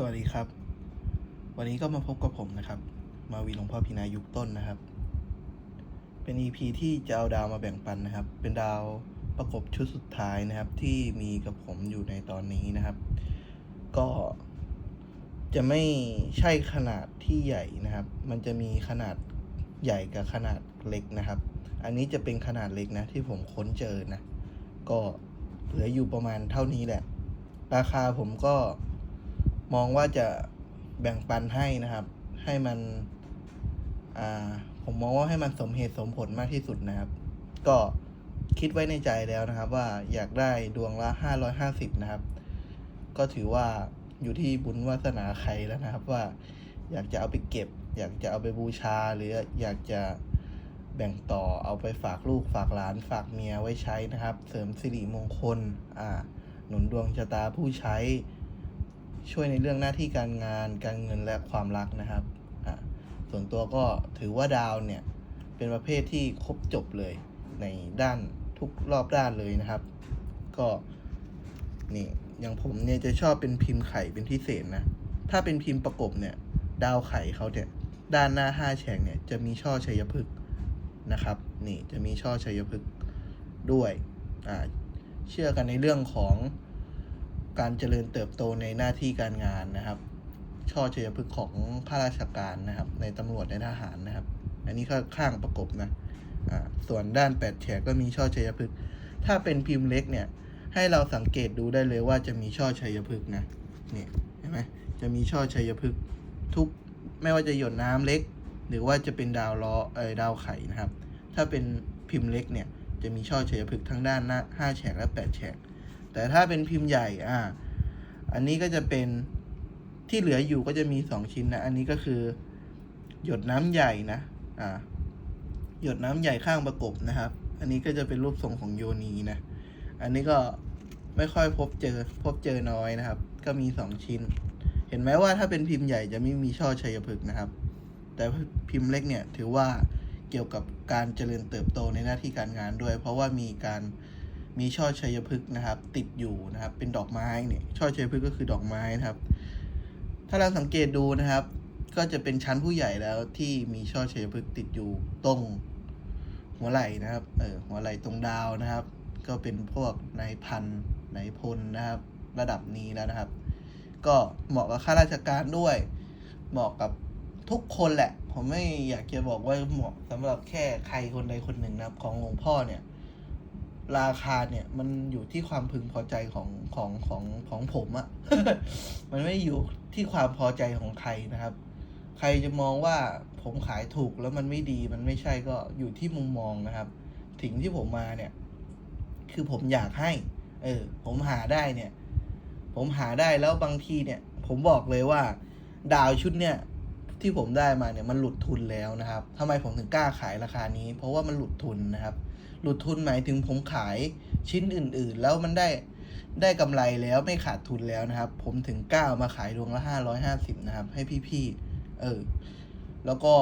สวัสดีครับ วันนี้ก็มาพบกับผมนะครับ มาวีหลวงพ่อพินายุคต้นนะครับ เป็น EP ที่จะเอาดาวมาแบ่งปันนะครับ เป็นดาวประกบชุดสุดท้ายนะครับ ที่มีกับผมอยู่ในตอนนี้นะครับ ก็จะไม่ใช่ขนาดที่ใหญ่นะครับ มันจะมีขนาดใหญ่กับขนาดเล็กนะครับ อันนี้จะเป็นขนาดเล็กนะที่ผมค้นเจอนะ ก็เหลืออยู่ประมาณเท่านี้แหละ ราคาผมก็ มองว่าจะแบ่งปันให้นะครับ ให้มันผมมองว่าให้มันสมเหตุสมผลมากที่สุดนะครับ ก็คิดไว้ในใจแล้วนะครับ ว่าอยากได้ดวงละห้าร้อยห้าสิบนะครับ ก็ถือว่าอยู่ที่บุญวาสนาใครแล้วนะครับ ว่าอยากจะเอาไปเก็บ อยากจะเอาไปบูชา หรืออยากจะแบ่งต่อเอาไปฝากลูกฝากหลานฝากเมียไว้ใช้นะครับ เสริมสิริมงคล อ่า หนุนดวงชะตาผู้ใช้ ช่วยในเรื่องหน้าที่การงาน การเงินและความรักนะครับอ่าส่วนตัวก็ถือว่าดาวเนี่ยเป็นประเภทที่ครบจบเลยในด้านทุกรอบด้านเลยนะครับ ก็นี่อย่างผมเนี่ยจะชอบเป็นพิมพ์ไข่เป็นพิเศษนะ ถ้าเป็นพิมพ์ประกบเนี่ย ดาวไข่เขาเนี่ยด้านหน้าห้าแฉกเนี่ยจะมีช่อชัยพฤกษ์นะครับ นี่จะมีช่อชัยพฤกษ์ด้วยอ่าเชื่อกันในเรื่องของ การเจริญเติบโตในหน้าที่การงานนะครับช่อชัยพฤกษ์ของข้าราชการนะครับ ในตำรวจในทหารนะครับ อันนี้ก็ข้างประกบนะส่วนด้านแปดแฉกก็มีช่อชัยพฤกษ์ถ้าเป็นพิมพ์เล็กเนี่ย ให้เราสังเกตดูได้เลยว่าจะมีช่อชัยพฤกษ์นะเนี่ยเห็นไหมจะมีช่อชัยพฤกษ์ทุกไม่ว่าจะหยดน้ำเล็ก หรือว่าจะเป็นดาวล้อเออดาวไข่นะครับ ถ้าเป็นพิมพ์เล็กเนี่ยจะมีช่อชัยพฤกษ์ทั้งด้านหน้าห้าแฉกและแปดแฉก แต่ถ้าเป็นพิมพ์ใหญ่อ่าอันนี้ก็จะเป็นที่เหลืออยู่ก็จะมีสองชิ้นนะ อันนี้ก็คือ หยดน้ำใหญ่นะอ่าหยดน้ำใหญ่ข้างประกบนะครับ อันนี้ก็จะเป็นรูปทรงของโยนีนะ อันนี้ก็ไม่ค่อยพบเจอพบเจอน้อยนะครับ ก็มีสองชิ้น เห็นไหมว่าถ้าเป็นพิมพ์ใหญ่จะไม่มีช่อชัยพฤกษ์นะครับ แต่พิมพ์เล็กเนี่ยถือว่าเกี่ยวกับการเจริญเติบโตในหน้าที่การงานด้วย เพราะว่ามีการ มีช่อชัยพฤกษ์นะครับ ติดอยู่นะครับ เป็นดอกไม้เนี่ยช่อชัยพฤกษ์ก็คือดอกไม้นะครับ ถ้าเราสังเกตดูนะครับ ก็จะเป็นชั้นผู้ใหญ่แล้วที่มีช่อชัยพฤกษ์ติดอยู่ตรงหัวไหล่นะครับเออหัวไหล่ตรงดาวนะครับ ก็เป็นพวกนายพันนายพลนะครับ ระดับนี้แล้วนะครับ ก็เหมาะกับข้าราชการด้วย เหมาะกับทุกคนแหละ ผมไม่อยากจะบอกว่าเหมาะสำหรับแค่ใครคนใดคนหนึ่งนะครับ ของหลวงพ่อเนี่ย ราคาเนี่ยมันอยู่ที่ความพึงพอใจของของของของผมอะมันไม่อยู่ที่ความพอใจของใครนะครับ ใครจะมองว่าผมขายถูกแล้วมันไม่ดีมันไม่ใช่ก็อยู่ที่มุมมองนะครับถึงที่ผมมาเนี่ย คือผมอยากให้ เออ ผมหาได้เนี่ย ผมหาได้แล้วบางทีเนี่ย ผมบอกเลยว่า ดาวชุดเนี่ยที่ผมได้มาเนี่ยมันหลุดทุนแล้วนะครับทำไมผมถึงกล้าขายราคานี้ เพราะว่ามันหลุดทุนนะครับ หลุดทุนหมายถึงผมขายชิ้นอื่นๆ แล้วมันได้ได้กำไรแล้วไม่ขาดทุนแล้วนะครับ ผมถึงกล้ามาขายดวงละห้าร้อยห้าสิบนะครับ ให้พี่ๆเออ แล้วก็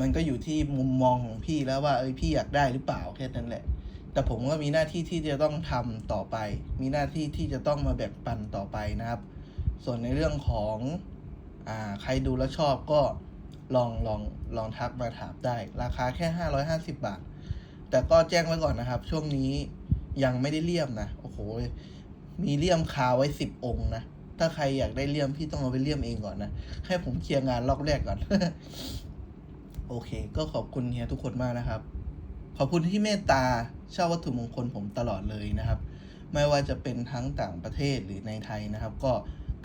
มันก็อยู่ที่มุมมองของพี่แล้วว่าเอ้ยพี่อยากได้หรือเปล่าแค่นั้นแหละ แต่ผมก็มีหน้าที่ที่จะต้องทำต่อไป มีหน้าที่ที่จะต้องมาแบ่งปันต่อไปนะครับ ส่วนในเรื่องของอ่าใครดูแล้วชอบก็ลองลองลองทักมาถามได้ ราคาแค่ห้าร้อยห้าสิบาท แต่ก็แจ้งไว้ก่อนนะครับ ช่วงนี้ยังไม่ได้เลี่ยมนะ โอ้โห มีเลี่ยมคาไว้สิบองค์นะ ถ้าใครอยากได้เลี่ยมพี่ต้องเอาไปเลี่ยมเองก่อนนะ ให้ผมเคลียร์งานรอบแรกก่อน โอเค ก็ขอบคุณเฮียทุกคนมากนะครับ ขอบคุณที่เมตตาเช่าวัตถุมงคลผมตลอดเลยนะครับ ไม่ว่าจะเป็นทั้งต่างประเทศหรือในไทยนะครับ ก็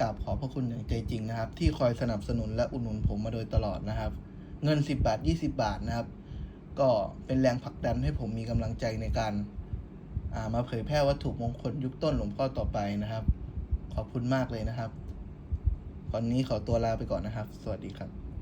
กราบขอบพระคุณอย่างใจจริงนะครับ ที่คอยสนับสนุนและอุดหนุนผมมาโดยตลอดนะครับ เงิน 10 บาท 20 บาทนะครับ ก็เป็นแรงผลักดันให้ผมมีกำลังใจในการามาเผยแพร่วัตถุมงคลยุคต้นหลวงพ่อต่อไปนะครับ ขอบคุณมากเลยนะครับ ตอนนี้ขอตัวลาไปก่อนนะครับ สวัสดีครับ